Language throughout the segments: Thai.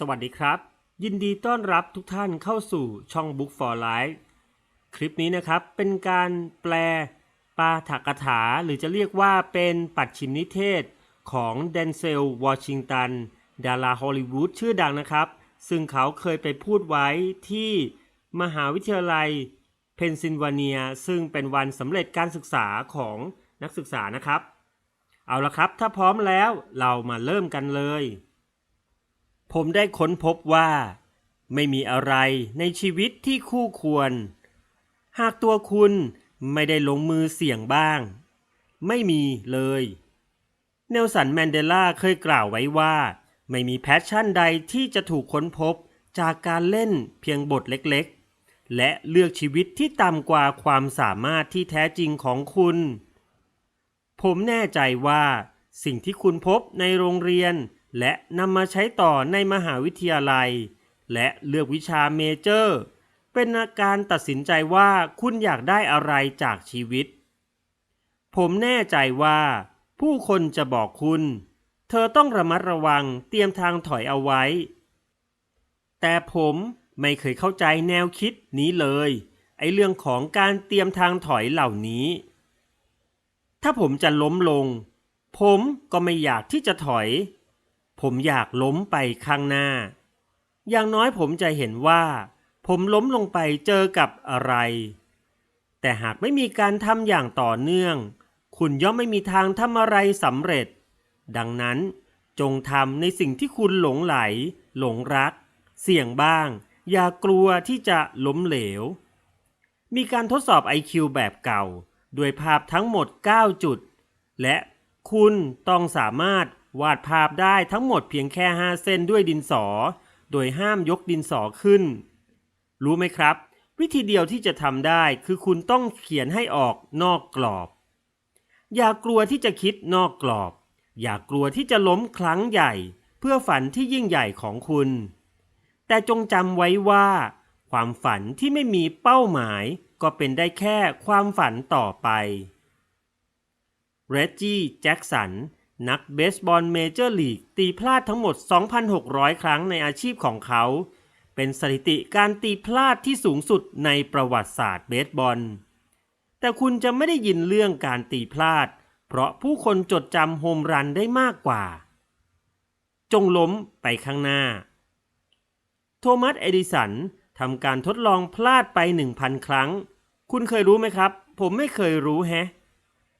สวัสดีครับ ยินดีต้อนรับทุกท่านเข้าสู่ช่อง Book for Life คลิปนี้นะครับเป็นการแปลปาถกถาหรือจะเรียกว่าเป็นปัดชิมนิเทศของเดนเซลวอชิงตัน ดาราฮอลลีวูดชื่อดังนะครับ ซึ่งเขาเคยไปพูดไว้ที่มหาวิทยาลัยเพนซิลเวเนีย ซึ่งเป็นวันสำเร็จการศึกษาของนักศึกษานะครับ เอาละครับ ถ้าพร้อมแล้วเรามาเริ่มกันเลย ผมได้ค้นพบว่า ไม่มีอะไรในชีวิตที่คู่ควร หากตัวคุณไม่ได้ลงมือเสี่ยงบ้าง ไม่มีเลย เนลสันแมนเดลาเคยกล่าวไว้ว่า ไม่มีแพชชั่นใดที่จะถูกค้นพบจากการเล่นเพียงบทเล็กๆ และเลือกชีวิตที่ต่ำกว่าความสามารถที่แท้จริงของคุณ ผมแน่ใจว่า สิ่งที่คุณพบในโรงเรียน และนำมาใช้ต่อในมหาวิทยาลัย และเลือกวิชาเมเจอร์ เป็นการตัดสินใจว่าคุณอยากได้อะไรจากชีวิต ผมแน่ใจว่า ผู้คนจะบอกคุณ เธอต้องระมัดระวังเตรียมทางถอยเอาไว้ แต่ผมไม่เคยเข้าใจแนวคิดนี้เลย ไอเรื่องของการเตรียมทางถอยเหล่านี้ ถ้าผมจะล้มลง ผมก็ไม่อยากที่จะถอย ผมอยากล้มไปข้างหน้า อย่างน้อยผมจะเห็นว่า ผมล้มลงไปเจอกับอะไร แต่หากไม่มีการทำอย่างต่อเนื่อง คุณย่อมไม่มีทางทำอะไรสำเร็จ ดังนั้นจงทำในสิ่งที่คุณหลงไหล หลงรัก เสี่ยงบ้าง อย่ากลัวที่จะล้มเหลว มีการทดสอบ IQ แบบเก่า ด้วยภาพทั้งหมด 9 จุด และคุณต้องสามารถ วาดภาพได้ทั้งหมดเพียงแค่ 5 เส้นด้วยดินสอ โดยห้ามยกดินสอขึ้น รู้ไหมครับ วิธีเดียวที่จะทำได้คือคุณต้องเขียนให้ออกนอกกรอบ อย่ากลัวที่จะคิดนอกกรอบ อย่ากลัวที่จะล้มครั้งใหญ่ เพื่อฝันที่ยิ่งใหญ่ของคุณ แต่จงจำไว้ว่า ความฝันที่ไม่มีเป้าหมายก็เป็นได้แค่ความฝันต่อไปเรจจี้แจ็กสัน นักเบสบอลเมเจอร์ลีกตีพลาดทั้งหมด 2,600 ครั้งในอาชีพของเขา เป็นสถิติการตีพลาดที่สูงสุดในประวัติศาสตร์เบสบอล แต่คุณจะไม่ได้ยินเรื่องการตีพลาด เพราะผู้คนจดจำโฮมรันได้มากกว่า จงล้มไปข้างหน้า โทมัส เอดิสันทำการทดลองพลาดไป 1,000 ครั้ง คุณเคยรู้ไหมครับ ผมไม่เคยรู้แฮะ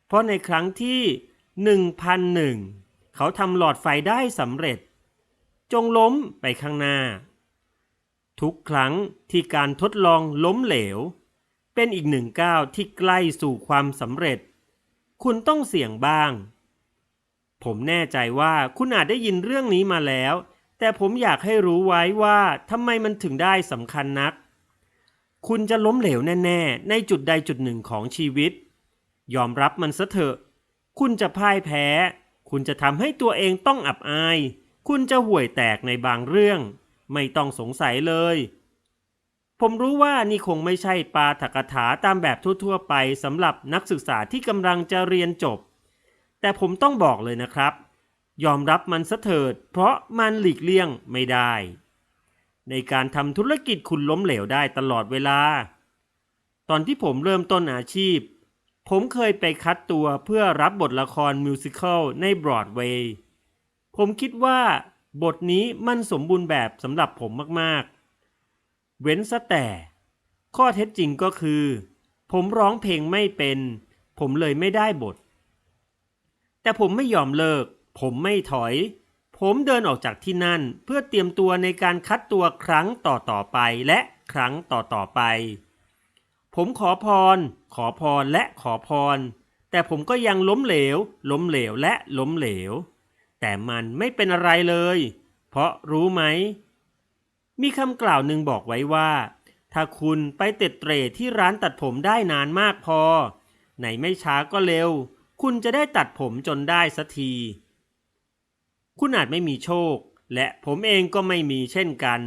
เพราะในครั้งที่ 1001 เขาทำหลอดไฟได้สำเร็จ จงล้มไปข้างหน้า ทุกครั้งที่การทดลองล้มเหลว เป็นอีกหนึ่งก้าวที่ใกล้สู่ความสำเร็จ คุณต้องเสี่ยงบ้าง ผมแน่ใจว่าคุณอาจได้ยินเรื่องนี้มาแล้ว แต่ผมอยากให้รู้ไว้ว่าทำไมมันถึงได้สำคัญนัก คุณจะล้มเหลวแน่ ๆ ในจุดใดจุดหนึ่งของชีวิต ยอมรับมันซะเถอะ คุณจะพ่ายแพ้ คุณจะทำให้ตัวเองต้องอับอาย คุณจะห่วยแตกในบางเรื่อง ไม่ต้องสงสัยเลย ผมรู้ว่านี่คงไม่ใช่ปาถกถาตามแบบทั่วๆ ไปสำหรับนักศึกษาที่กำลังจะเรียนจบ แต่ผมต้องบอกเลยนะครับ ยอมรับมันซะเถิด เพราะมันหลีกเลี่ยงไม่ได้ ในการทำธุรกิจคุณล้มเหลวได้ตลอดเวลา ตอนที่ผมเริ่มต้นอาชีพ ผมเคยไปคัดตัวเพื่อรับบทละครมิวสิควลในบรอดเวย์ผมคิดว่าบทนี้มันสมบูรณ์แบบสำหรับผมมากๆ เว้นซะแต่ ข้อเท็จจริงก็คือ ผมร้องเพลงไม่เป็น ผมเลยไม่ได้บท แต่ผมไม่ยอมเลิก ผมไม่ถอย ผมเดินออกจากที่นั่นเพื่อเตรียมตัวในการคัดตัวครั้งต่อต่อๆไปและครั้งต่อต่อๆไป ผมขอพร ขอพรและขอพร แต่ผมก็ยังล้มเหลว ล้มเหลวและล้มเหลว แต่มันไม่เป็นอะไรเลย เพราะรู้ไหม มีคำกล่าวหนึ่งบอกไว้ว่า ถ้าคุณไปเต็ดเตร่ที่ร้านตัดผมได้นานมากพอไหนไม่ช้าก็เร็ว คุณจะได้ตัดผมจนได้สักที คุณอาจไม่มีโชค และผมเองก็ไม่มีเช่นกัน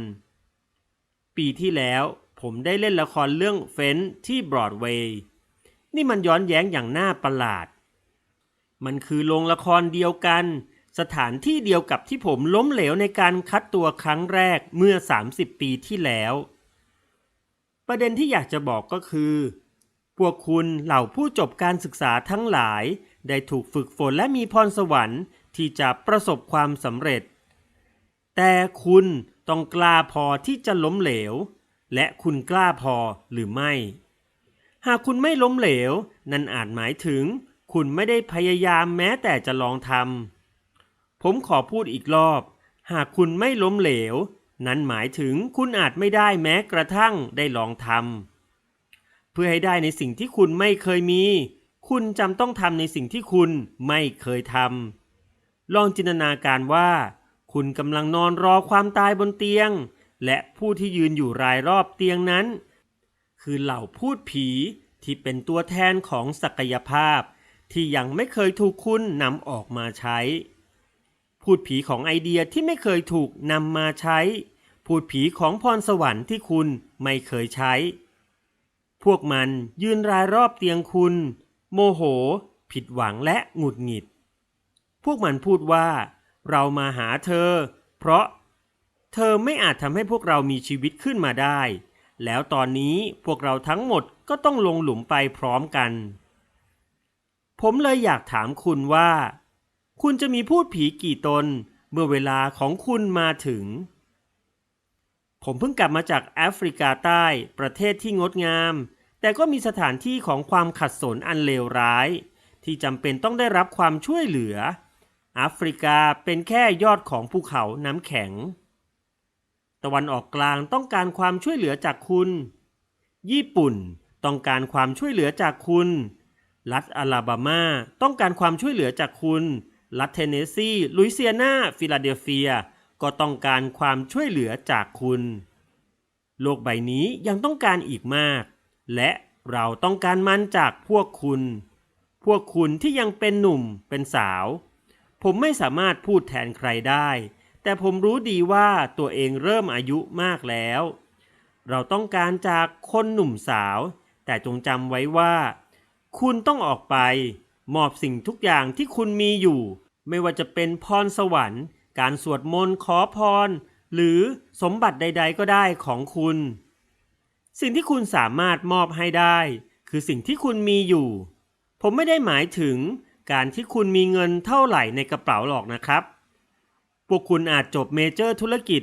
ปีที่แล้ว ผมได้เล่นละครเรื่องเฟนที่บรอดเวย์นี่มันย้อนแย้งอย่างน่าประหลาด มันคือโรงละครเดียวกัน สถานที่เดียวกับที่ผมล้มเหลวในการคัดตัวครั้งแรกเมื่อ 30 ปีที่แล้ว ประเด็นที่อยากจะบอกก็คือ พวกคุณเหล่าผู้จบการศึกษาทั้งหลาย ได้ถูกฝึกฝนและมีพรสวรรค์ที่จะประสบความสำเร็จ แต่คุณต้องกล้าพอที่จะล้มเหลว และคุณกล้าพอหรือไม่ หากคุณไม่ล้มเหลว นั่นอาจหมายถึง คุณไม่ได้พยายามแม้แต่จะลองทำผมขอพูดอีกรอบ หากคุณไม่ล้มเหลว นั่นหมายถึงคุณอาจไม่ได้แม้กระทั่งได้ลองทำเพื่อให้ได้ในสิ่งที่คุณไม่เคยมี คุณจำต้องทำในสิ่งที่คุณไม่เคยทำลองจินตนาการว่า คุณกำลังนอนรอความตายบนเตียง และผู้ที่ยืนอยู่รายรอบเตียงนั้น คือเหล่าพูดผีที่เป็นตัวแทนของศักยภาพ ที่ยังไม่เคยถูกคุณนำออกมาใช้ พูดผีของไอเดียที่ไม่เคยถูกนำมาใช้ พูดผีของพรสวรรค์ที่คุณไม่เคยใช้ พวกมันยืนรายรอบเตียงคุณ โมโห ผิดหวังและหงุดหงิด พวกมันพูดว่า เรามาหาเธอ เพราะ เธอไม่อาจทำให้พวกเรามีชีวิตขึ้นมาได้ แล้วตอนนี้พวกเราทั้งหมดก็ต้องลงหลุมไปพร้อมกัน ผมเลยอยากถามคุณว่า คุณจะมีพูดผีกี่ตน เมื่อเวลาของคุณมาถึง ผมเพิ่งกลับมาจากแอฟริกาใต้ประเทศที่งดงาม แต่ก็มีสถานที่ของความขัดสนอันเลวร้าย ที่จำเป็นต้องได้รับความช่วยเหลือแอฟริกาเป็นแค่ยอดของภูเขาน้ำแข็ง ตะวันออกกลางต้องการความช่วยเหลือจากคุณ ญี่ปุ่นต้องการความช่วยเหลือจากคุณ รัฐอลาบามาต้องการความช่วยเหลือจากคุณ รัฐเทนเนสซีลุยเซียนาฟิลาเดลเฟีย ก็ต้องการความช่วยเหลือจากคุณ โลกใบนี้ยังต้องการอีกมาก และเราต้องการมันจากพวกคุณ พวกคุณที่ยังเป็นหนุ่มเป็นสาว ผมไม่สามารถพูดแทนใครได้ แต่ผมรู้ดีว่าตัวเองเริ่มอายุมากแล้ว เราต้องการจากคนหนุ่มสาว แต่จงจำไว้ว่า คุณต้องออกไป มอบสิ่งทุกอย่างที่คุณมีอยู่ ไม่ว่าจะเป็นพรสวรรค์ การสวดมนต์ขอพร หรือสมบัติใด ๆ ก็ได้ของคุณ สิ่งที่คุณสามารถมอบให้ได้ คือสิ่งที่คุณมีอยู่ ผมไม่ได้หมายถึงการที่คุณมีเงินเท่าไหร่ในกระเป๋าหรอกนะครับ พวกคุณอาจจบเมเจอร์ธุรกิจ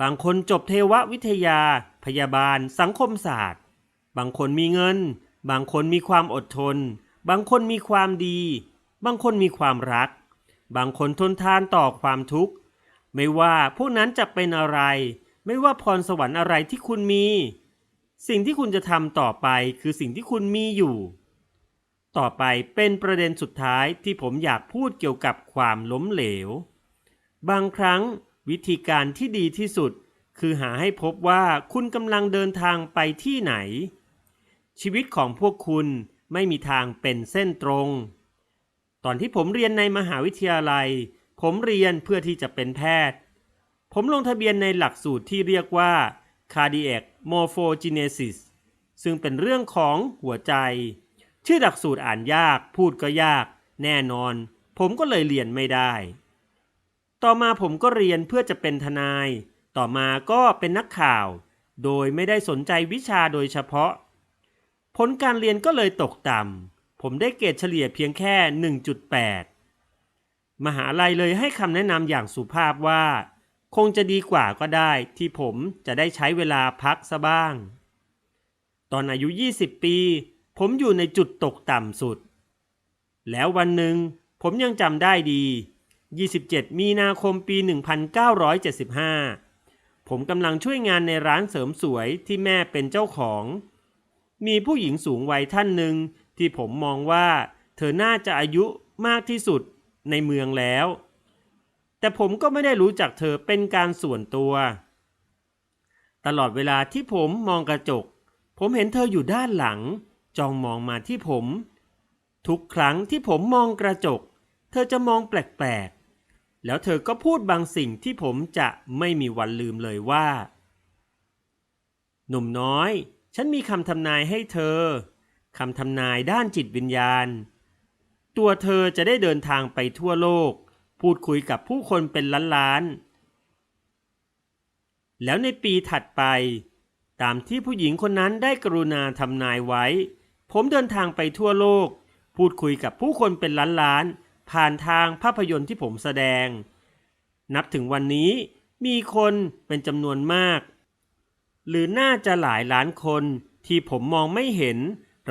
บางคนจบเทววิทยา พยาบาล สังคมศาสตร์ บางคนมีเงิน บางคนมีความอดทน บางคนมีความดี บางคนมีความรัก บางคนทนทานต่อความทุกข์ ไม่ว่าพวกนั้นจะเป็นอะไร ไม่ว่าพรสวรรค์อะไรที่คุณมี สิ่งที่คุณจะทำต่อไปคือสิ่งที่คุณมีอยู่ ต่อไปเป็นประเด็นสุดท้ายที่ผมอยากพูดเกี่ยวกับความล้มเหลว บางครั้งวิธีการที่ดีที่สุด คือหาให้พบว่าคุณกำลังเดินทางไปที่ไหน ชีวิตของพวกคุณไม่มีทางเป็นเส้นตรง ตอนที่ผมเรียนในมหาวิทยาลัย ผมเรียนเพื่อที่จะเป็นแพทย์ ผมลงทะเบียนในหลักสูตรที่เรียกว่า cardiac morphogenesis ซึ่งเป็นเรื่องของหัวใจ ชื่อหลักสูตรอ่านยาก พูดก็ยาก แน่นอน ผมก็เลยเรียนไม่ได้ ต่อมาผมก็เรียนเพื่อจะเป็นทนาย ต่อมาก็เป็นนักข่าว โดยไม่ได้สนใจวิชาโดยเฉพาะ ผลการเรียนก็เลยตกต่ำ ผมได้เกรดเฉลี่ยเพียงแค่ 1.8 มหาลัยเลยให้คำแนะนำอย่างสุภาพว่า คงจะดีกว่าก็ได้ที่ผมจะได้ใช้เวลาพักซะบ้าง ตอนอายุ 20 ปี ผมอยู่ในจุดตกต่ำสุด แล้ววันหนึ่งผมยังจำได้ดี 27 มีนาคมปี 1975 ผมกำลังช่วยงานในร้านเสริมสวยที่แม่เป็นเจ้าของ มีผู้หญิงสูงวัยท่านหนึ่งที่ผมมองว่า เธอน่าจะอายุมากที่สุดในเมืองแล้ว แต่ผมก็ไม่ได้รู้จักเธอเป็นการส่วนตัว ตลอดเวลาที่ผมมองกระจก ผมเห็นเธออยู่ด้านหลัง จ้องมองมาที่ผม ทุกครั้งที่ผมมองกระจก เธอจะมองแปลก แล้วเธอก็พูดบางสิ่งที่ผมจะไม่มีวันลืมเลยว่า หนุ่มน้อย ฉันมีคำทำนายให้เธอคำทำนายด้านจิตวิญญาณ ตัวเธอจะได้เดินทางไปทั่วโลก พูดคุยกับผู้คนเป็นล้านๆ แล้วในปีถัดไป ตามที่ผู้หญิงคนนั้นได้กรุณาทำนายไว้ ผมเดินทางไปทั่วโลก พูดคุยกับผู้คนเป็นล้านๆ ผ่านทางภาพยนตร์ที่ผมแสดง นับถึงวันนี้มีคนเป็นจำนวนมาก หรือน่าจะหลายล้านคนที่ผมมองไม่เห็น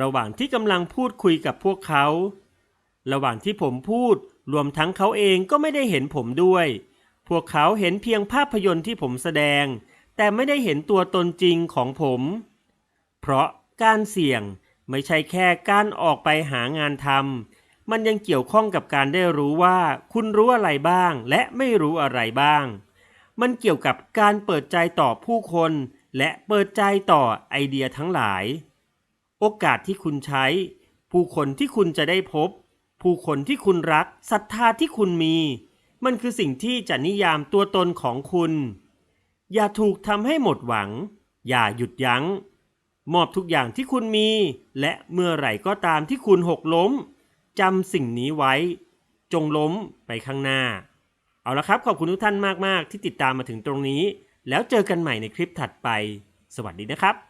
ระหว่างที่กำลังพูดคุยกับพวกเขา ระหว่างที่ผมพูดรวมทั้งเขาเองก็ไม่ได้เห็นผมด้วย พวกเขาเห็นเพียงภาพยนตร์ที่ผมแสดง แต่ไม่ได้เห็นตัวตนจริงของผม เพราะการเสี่ยงไม่ใช่แค่การออกไปหางานทำ มันยังเกี่ยวข้องกับการได้รู้ว่า คุณรู้อะไรบ้าง และไม่รู้อะไรบ้าง มันเกี่ยวกับการเปิดใจต่อผู้คน และเปิดใจต่อไอเดียทั้งหลาย โอกาสที่คุณใช้ ผู้คนที่คุณจะได้พบ ผู้คนที่คุณรักศรัทธาที่คุณมี มันคือสิ่งที่จะนิยามตัวตนของคุณ อย่าถูกทำให้หมดหวัง อย่าหยุดยัง้ง มอบทุกอย่างที่คุณมี และเมื่อไหร่ก็ตามที่คุณหกล้ม จำสิ่งนี้ไว้ จงล้มไปข้างหน้า เอาละครับขอบคุณทุกท่านมาก ๆ ที่ติดตามมาถึงตรงนี้ แล้วเจอกันใหม่ในคลิปถัดไป สวัสดีนะครับ